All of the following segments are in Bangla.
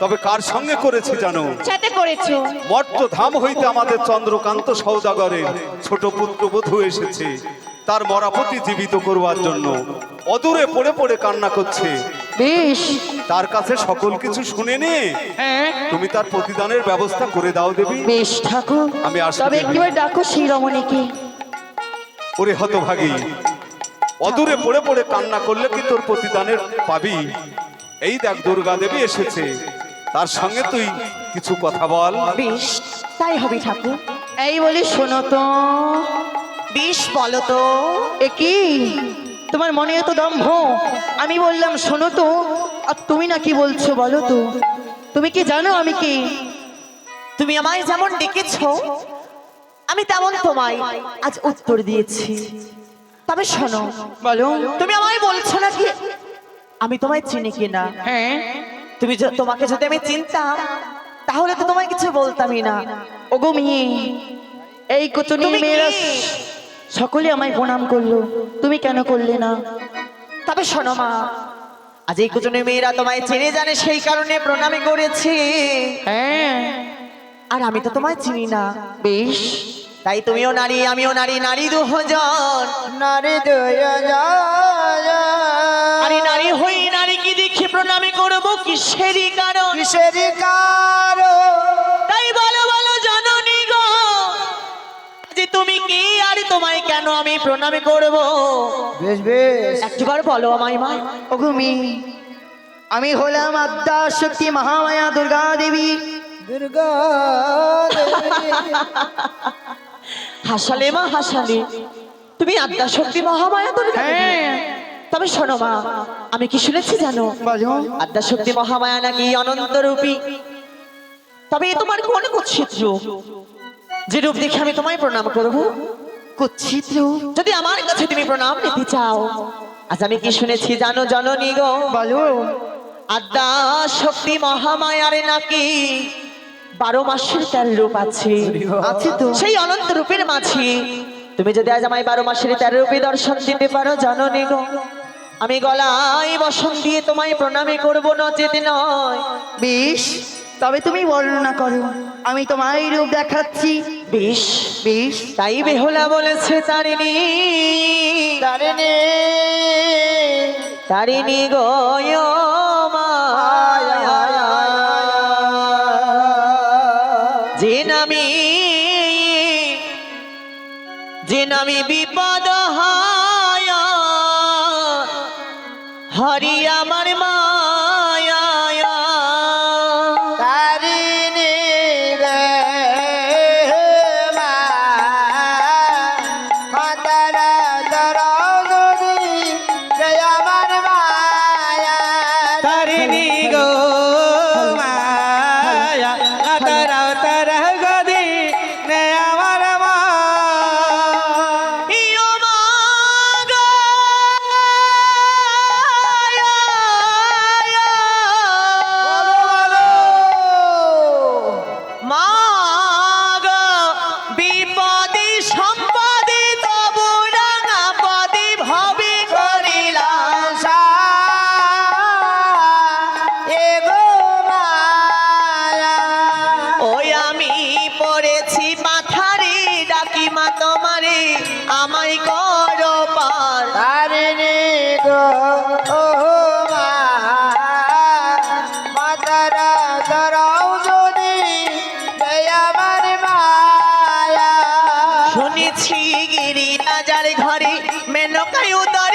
তবে কার সঙ্গে করেছে জানো? সাথে করেছ? মর্ত ধাম হইতে আমাদের চন্দ্রকান্ত সৌদাগরের ছোট পুত্র বধূ এসেছে। তার মরাপতি জীবিত করবার জন্য অদূরে পড়ে পড়ে কান্না করছে। বেশ। তার কাছে সকল কিছু শুনে নে। হ্যাঁ। তুমি তার প্রতিদানের ব্যবস্থা করে দাও দেবী। বেশ ঠাকুর। আমি আসছি তবে। একবার ডাকো সেই রমণীকে। ওরে হতভাগী অদূরে পড়ে পড়ে কান্না করলে কি তোর প্রতিদানের পাবি? এই দেখ দুর্গা দেবী এসেছে। তার সঙ্গে তুই কিছু কথা বল। বেশ তাই হবে ঠাকুর। এই বলি শোনো তো। বেশ বলো তো। এ কি? তোমার মনে এত দম্ভ? আমি বললাম শোনো তো। আর তুমি না কি বলছো বলো তো। তুমি কি জানো আমি কি? তুমি আমায় যেমন ডেকেছো আমি তেমন তোমায় আজ উত্তর দিয়েছি। তবে শোনো বলো। তুমি আমায় বলছো নাকি? আমি তোমায় চিনি কিনা। হ্যাঁ। তুমি তোমাকে যদি আমি চিনতাম তাহলে তো তোমায় কিছু বলতামই না। ওগো মেয়ে এই কচুনি মেয়েরা সকলে আমায় প্রণাম করল। তুমি কেন করলে না? তবে শোনো মা আজ এই কুচনের মেয়েরা তোমায় চেনে জানে সেই কারণে প্রণামে করেছে। হ্যাঁ। আর আমি তো তোমায় চিনি না। বেশ। তাই তুমিও নারী আমিও নারী নারী দুজন। নারী আরে করব কিসেরই কারণ? তাই বলো বলো জননী গো। যে তুমি কি আর তোমায় কেন আমি প্রণাম করব? বেশ বেশ। একবার বলো আমায় মা। ওগো মেয়ে আমি হলাম আদ্যা শক্তি মহামায়া দুর্গা দেবী। দুর্গা হাসালে মা হাসালে। তুমি আদ্যা শক্তি মহামায়া দুর্গা দেবী। হ্যাঁ। তবে শোনো মা আমি কি শুনেছি জানো? বলো আদ্যা শক্তি মহামায়া নাকি অনন্ত রূপী তবে এ তোমার কোন কুৎসিত রূপ? যে রূপ দেখে আমি তোমায় প্রণাম করব। রূপ। যদি আমার কাছে তুমি প্রণাম নিতে চাও আজ আমি কি শুনেছি জানো জননী গো? বলো আদ্যা শক্তি মহামায়ার নাকি বারো মাসের তেরো রূপ আছে? আছে তো। সেই অনন্ত রূপের মাঝে। তুমি যদি আজ আমায় বারো মাসের তেরো রূপে দর্শন দিতে পারো জননী গো। আমি গলায় বসন দিয়ে তোমায় প্রণামে করব যেতে নয়। বেশ তবে তুমি বর্ণনা করো। আমি তোমায় রূপ দেখাচ্ছি। বেশ বেশ তাই বেহলা বলেছে তারিণী। তারিণী। তারিণী গয় যে নামি যে নামি বিপদ হরি আমার মায়া গিরি রাজার ঘরে মেনকায় উদারি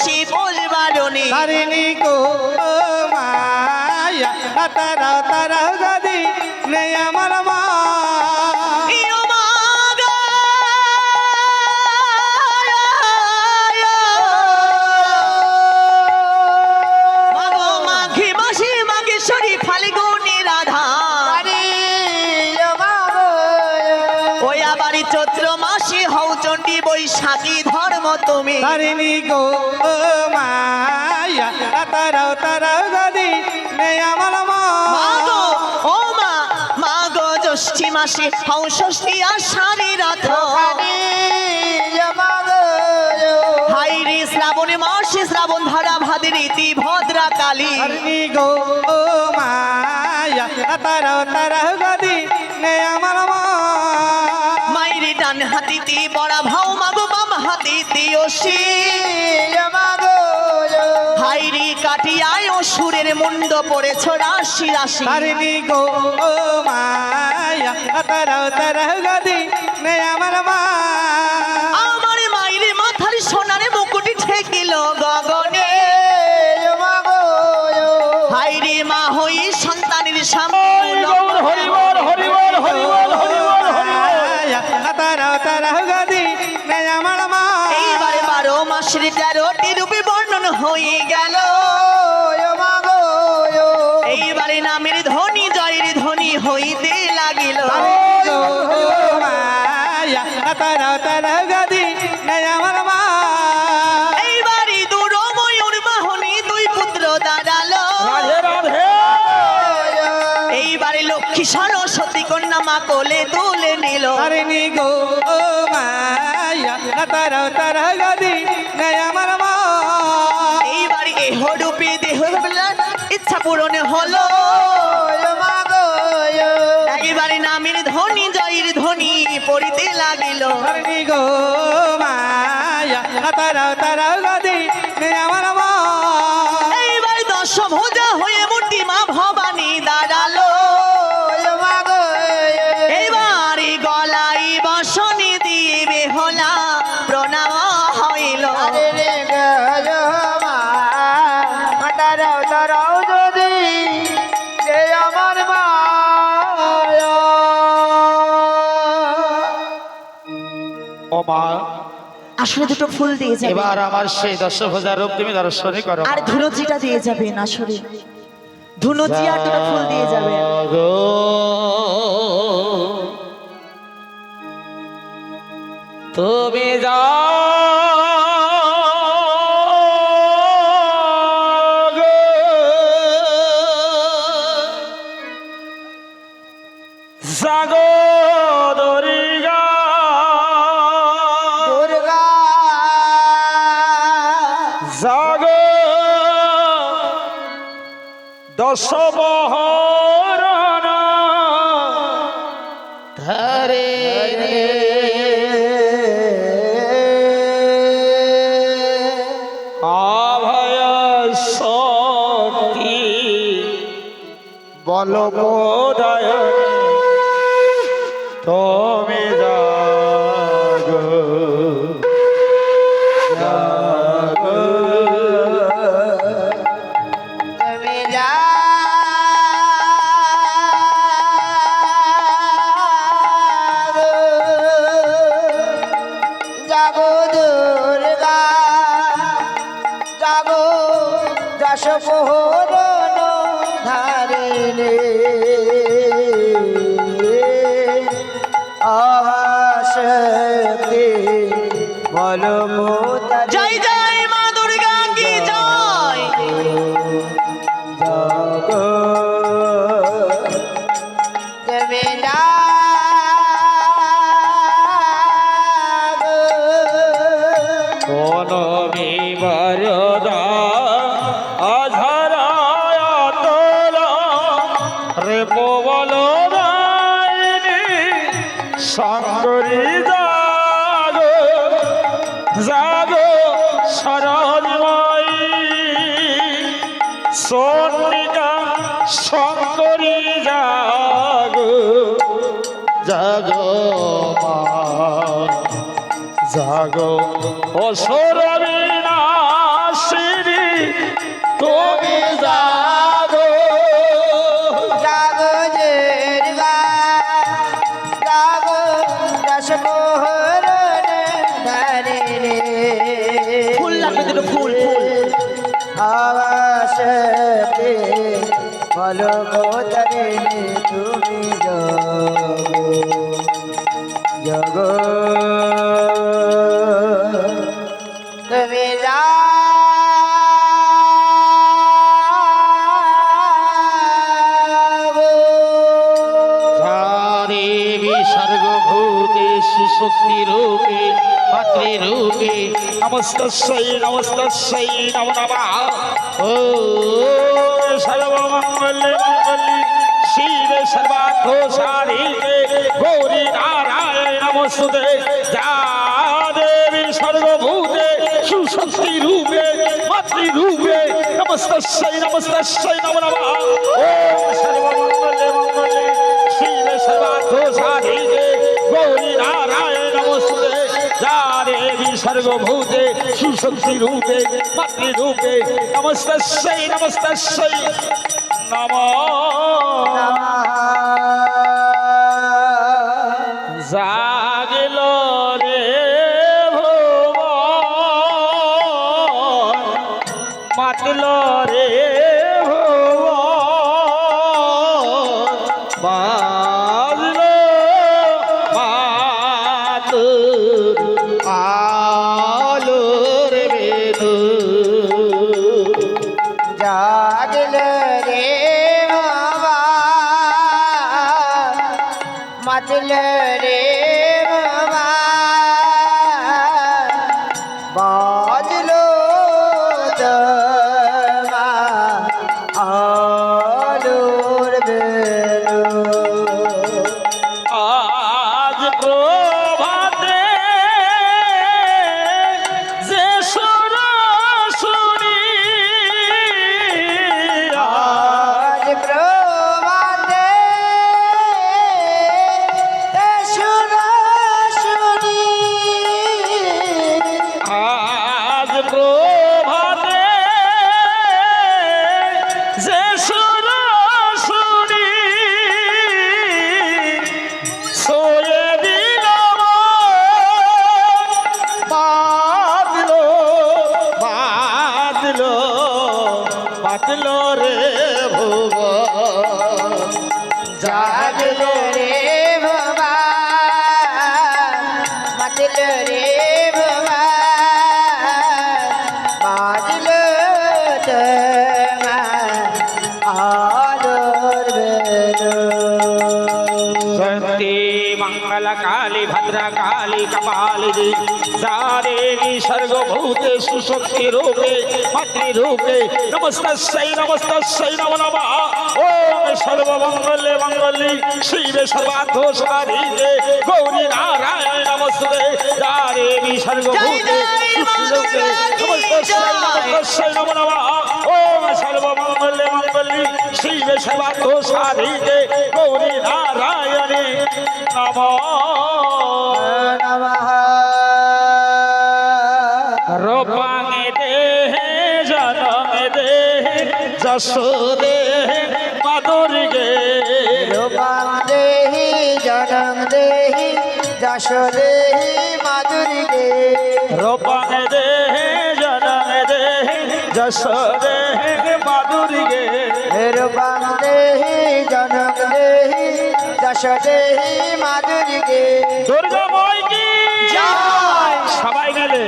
শিবুল বারণী তারিণী গো মায়া তারা তারা দাদি চৈত্র মাসি হও চণ্ডী বৈশাখী ধর্ম তুমি। তারিণী গো মায়া তারা তারা গদি নেই আমার মা মা গো, ও মা মা গো জ্যৈষ্ঠী মাসে হও ষষ্ঠী আষাঢ়ী রথ। হাই রে শ্রাবণী মাসে শ্রাবণ ধরা ভাদের রীতি ভদ্রা কালী গো মায়া তারা তারা গদি হাতিতে বড়া ভাও মাগো বাম হাতিতে ওসি হাইরি কাটিয়ায় অসুরের মুন্ড পড়েছ রাশি রাশি। তারিণী গো মায়া তারা তারা গদি নেই আমার মা। আমার মাইরি মাথার সোনার মুকুটি ঠেকিল গগনে হাইরি মা হই সন্তানের সামনে মায়া লক্ষ্মী সরস্বতী কন্যা মা কোলে তুলে নিল। তারিণী গো মায়া তারা তারা গদি আমার মা। এইবারে এহ রূপে দেহ ইচ্ছা পূরণ হলো। এইবারে নামের ধ্বনি জয়ের ধ্বনি পড়িতে লাগিল। গো মায়া তারা তারা গদি আসলে দুটো ফুল দিয়ে যাবে। এবার আমার সেই দশভূজা রূপ তুমি দর্শনই করো। আর ধুনুচিটা দিয়ে যাবেন আসলে ধুনুচি আর দুটো ফুল দিয়ে যাবে। তুমি যা দশ ধরে অভয় শক্তি। বল মোদয় তুমি ধারিণী আশক্তি রে পবল শঙ্করী জাগো জাগো সরজময়ী সোনিকা শঙ্করী জাগো জাগো জাগো অসুর বিনাশিনী তুমি জাগো বলো কোথারে তুমি জগ। তুমি যাও দেবী সর্বভূতেষু শক্তি রূপে, পাত্রী রূপে নমস্তস্যৈ নমস্তস্যৈ নমো নমঃ। ও সর্বমঙ্গলে মঙ্গলে শিবে সর্বার্থ সাধিকে গৌরী নারায়ণ নমস্তুতে যা দেবী সর্বভূতে সুশক্তি রূপে মাতৃ রূপে নমস্তস্যৈ নমস্তস্যৈ নমো নমঃ ও সর্বমঙ্গলে মঙ্গলে শিবে সর্বার্থ সাধিকে গৌরী নারায়ণ নমস্তুতে যা দেবী সর্বভূতে সুশক্তি রূপে মাতৃ রূপে নমস্তস্যৈ নমস্তস্যৈ নমঃ। জাগিল রে মাতল রে বাদলো রে ভুবন জাগল রে বাবা মাতল রে বাবা বাজল তোমা আলোর বেলো সত্যি মঙ্গল কালী ভদ্রা কালী কপালি যা দেবী সর্বভূতে সুশক্তি রূপে মাতৃ রূপে নমস্তস্যৈ নমস্তস্যৈ নমো নমঃ। ওম সর্বমঙ্গলে মঙ্গলে শিবে সর্বার্থ সাধিকে গৌরী নারায়ণ নমস্তে। দেবী সর্বভূতে সুশক্তি রূপে। নমস্তস্যৈ নমস্তস্যৈ নমো নমঃ। ওম সর্বমঙ্গলে মঙ্গলে শিবে সর্বার্থ সাধিকে গৌরী নারায়ণে নমঃ। যশোদে মাধুরীগে রূপং দেহি জনম দেহি যশ দেহি মাধুরী দেহি রূপাঙে দেহে জনমে দেহে যশোদে মাধুরীগে রূপং দেহি জনম দেহি যশ দেহি মাধুরী দেহি দুর্গা ময় কি? সবাই গেলে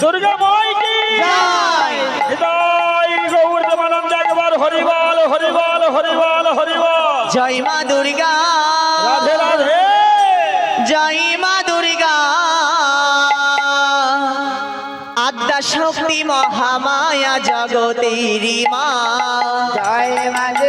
দুর্গা ময় কি? একবার হরিবল হরিবল হরিবল হরিবল। জয় মা দুর্গা। রাধে রাধে। জয় মা দুর্গা। আদ্যা শক্তি মহামায়া জগতের মা।